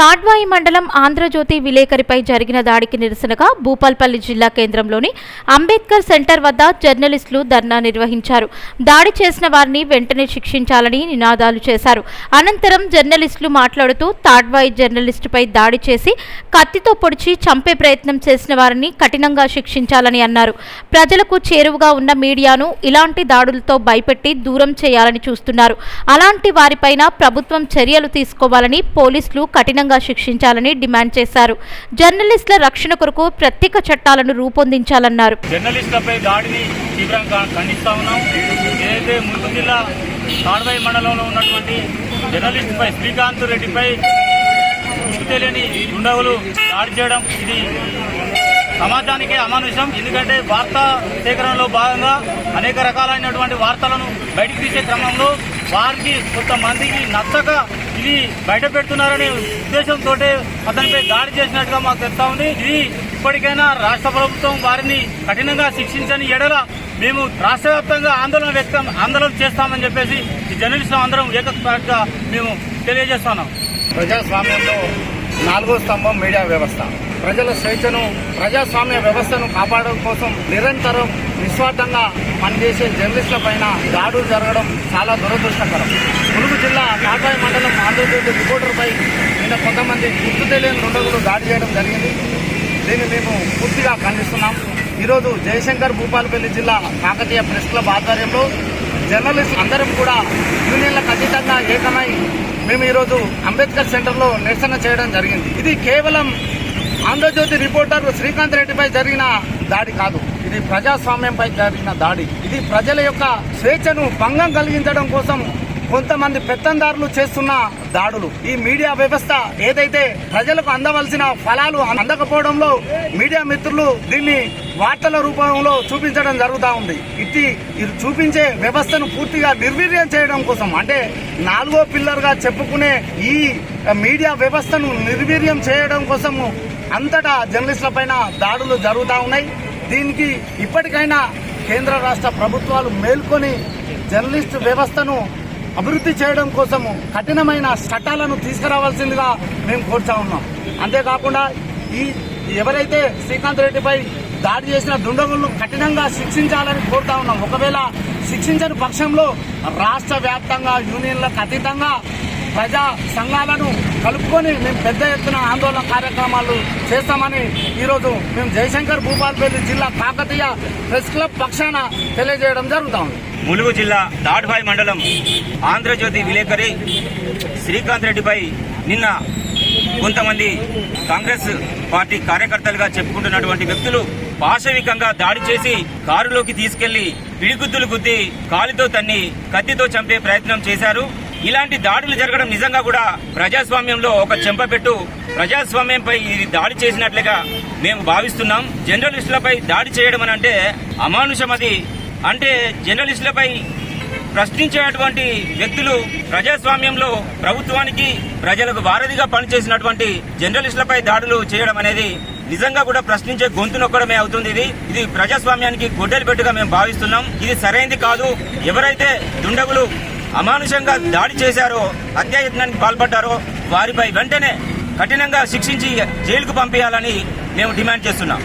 తాడ్వాయి మండలం ఆంధ్రజ్యోతి విలేకరిపై జరిగిన దాడికి నిరసనగా భూపాల్పల్లి జిల్లా కేంద్రంలోని అంబేద్కర్ సెంటర్ వద్ద జర్నలిస్టులు ధర్నా నిర్వహించారు. దాడి చేసిన వారిని వెంటనే శిక్షించాలని నినాదాలు చేశారు. అనంతరం జర్నలిస్టులు మాట్లాడుతూ తాడ్వాయి జర్నలిస్టుపై దాడి చేసి కత్తితో పొడిచి చంపే ప్రయత్నం చేసిన వారిని కఠినంగా శిక్షించాలని అన్నారు. ప్రజలకు చేరువగా ఉన్న మీడియాను ఇలాంటి దాడులతో భయపెట్టి దూరం చేయాలని చూస్తున్నారు. అలాంటి వారిపైన ప్రభుత్వం చర్యలు తీసుకోవాలని పోలీసులు కఠినంగా శిక్షించాలని డిమాండ్ చేశారు. జర్నలిస్టుల రక్షణ కొరకు ప్రత్యేక చట్టాలను రూపొందించాలన్నారు. జర్నలిస్టులపై దాడిని తీవ్రంగా ఖండిస్తా ఉన్నాం. ఏదైతే ములుగు జిల్లా తాడ్వాయి మండలంలో ఉన్నటువంటి జర్నలిస్టుపై శ్రీకాంత్ రెడ్డిపై తెలియని గుండవులు దాడి చేయడం ఇది సమాజానికే అమానుషం. ఎందుకంటే వార్తా సేకరణలో భాగంగా అనేక రకాలైనటువంటి వార్తలను బయటికి తీసే క్రమంలో వారికి కొంతమందికి నచ్చక ఇది బయట పెడుతున్నారనే ఉద్దేశంతో అతనిపై దాడి చేసినట్టుగా మాకు తెలుస్తా ఉంది. ఇది ఇప్పటికైనా రాష్ట్ర ప్రభుత్వం వారిని కఠినంగా శిక్షించని ఎడల మేము రాష్ట్ర వ్యాప్తంగా ఆందోళన వ్యక్తం ఆందోళన చేస్తామని చెప్పేసి ఈ జర్నలిస్టులు అందరం ఏకపాటిగా మేము తెలియజేస్తున్నాం. ప్రజాస్వామ్యంలో నాలుగో స్తంభం మీడియా వ్యవస్థ. ప్రజల స్వేచ్ఛను ప్రజాస్వామ్య వ్యవస్థను కాపాడడం కోసం నిరంతరం నిస్వార్థంగా పనిచేసే జర్నలిస్టుల పైన దాడులు జరగడం చాలా దురదృష్టకరం. ములుగు జిల్లా కాకాయ మండలం ఆంధ్రజ్యోతి రిపోర్టర్పై నిన్న కొంతమంది గుర్తు తెలియని దుండగులు దాడి చేయడం జరిగింది. దీన్ని మేము పూర్తిగా ఖండిస్తున్నాం. ఈరోజు జయశంకర్ భూపాలపల్లి జిల్లా కాకతీయ ప్రెస్ క్లబ్ ఆధ్వర్యంలో జర్నలిస్ట్ అందరం కూడా యూనియన్లకు అతీతంగా ఏకమై మేము ఈరోజు అంబేద్కర్ సెంటర్లో నిరసన చేయడం జరిగింది. ఇది కేవలం ఆంధ్రజ్యోతి రిపోర్టర్ శ్రీకాంత్ రెడ్డిపై జరిగిన దాడి కాదు. ఇది ప్రజాస్వామ్యంపై జరిగిన దాడి. ఇది ప్రజల యొక్క స్వేచ్ఛను భంగం కలిగించడం కోసం కొంతమంది పెత్తందారులు చేస్తున్న దాడులు. ఈ మీడియా వ్యవస్థ ఏదైతే ప్రజలకు అందవలసిన ఫలాలు అందకపోవడంలో మీడియా మిత్రులు దీన్ని వార్తల రూపంలో చూపించడం జరుగుతూ ఉంది. ఇది ఇది చూపించే వ్యవస్థను పూర్తిగా నిర్వీర్యం చేయడం కోసం అంటే నాలుగో పిల్లర్గా చెప్పుకునే ఈ మీడియా వ్యవస్థను నిర్వీర్యం చేయడం కోసము అంతటా జర్నలిస్టుల పైన దాడులు జరుగుతూ ఉన్నాయి. దీనికి ఇప్పటికైనా కేంద్ర రాష్ట్ర ప్రభుత్వాలు మేల్కొని జర్నలిస్ట్ వ్యవస్థను అభివృద్ధి చేయడం కోసము కఠినమైన చట్టాలను తీసుకురావాల్సిందిగా మేము కోరుతా ఉన్నాం. అంతేకాకుండా ఈ ఎవరైతే శ్రీకాంత్ రెడ్డిపై దాడి చేసిన దుండగులను కఠినంగా శిక్షించాలని కోరుతా ఉన్నాం. ఒకవేళ శిక్షించని పక్షంలో రాష్ట్ర వ్యాప్తంగా యూనియన్లకు అతీతంగా ప్రజా సంఘాలను కలుపుకొని మేము పెద్ద ఎత్తున ఆందోళన కార్యక్రమాలు చేస్తామని ఈరోజు మేము జయశంకర్ భూపాల్పల్లి జిల్లా కాకతీయ ప్రెస్ క్లబ్ పక్షాన తెలియజేయడం జరుగుతా ఉంది ములుగు జిల్లా దాడ్వాయి మండలం ఆంధ్రజ్యోతి విలేకరి శ్రీకాంత్ రెడ్డిపై నిన్న కొంతమంది కాంగ్రెస్ పార్టీ కార్యకర్తలుగా చెప్పుకుంటున్నటువంటి వ్యక్తులు పాశవికంగా దాడి చేసి కారులోకి తీసుకెళ్ళి పిడిగుద్దులు గుద్ది కాలితో తన్ని కత్తితో చంపే ప్రయత్నం చేశారు. ఇలాంటి దాడులు జరగడం నిజంగా కూడా ప్రజాస్వామ్యంలో ఒక చెంపపెట్టు. ప్రజాస్వామ్యంపై ఇది దాడి చేసినట్లుగా మేము భావిస్తున్నాం. జర్నలిస్టులపై దాడి చేయడం అని అంటే అమానుషం అది. అంటే జర్నలిస్టులపై ప్రశ్నించేటువంటి వ్యక్తులు ప్రజాస్వామ్యంలో ప్రభుత్వానికి ప్రజలకు వారధిగా పనిచేసినటువంటి జర్నలిస్టులపై దాడులు చేయడం అనేది నిజంగా కూడా ప్రశ్నించే గొంతు నొక్కడమే అవుతుంది ఇది. ఇది ప్రజాస్వామ్యానికి గొడ్డలి పెట్టుగా మేము భావిస్తున్నాం. ఇది సరైనది కాదు. ఎవరైతే దుండగులు అమానుషంగా దాడి చేశారో హత్యాయత్నానికి పాల్పడ్డారో. వారిపై వెంటనే కఠినంగా శిక్షించి జైలుకు పంపించాలని మేము డిమాండ్ చేస్తున్నాం.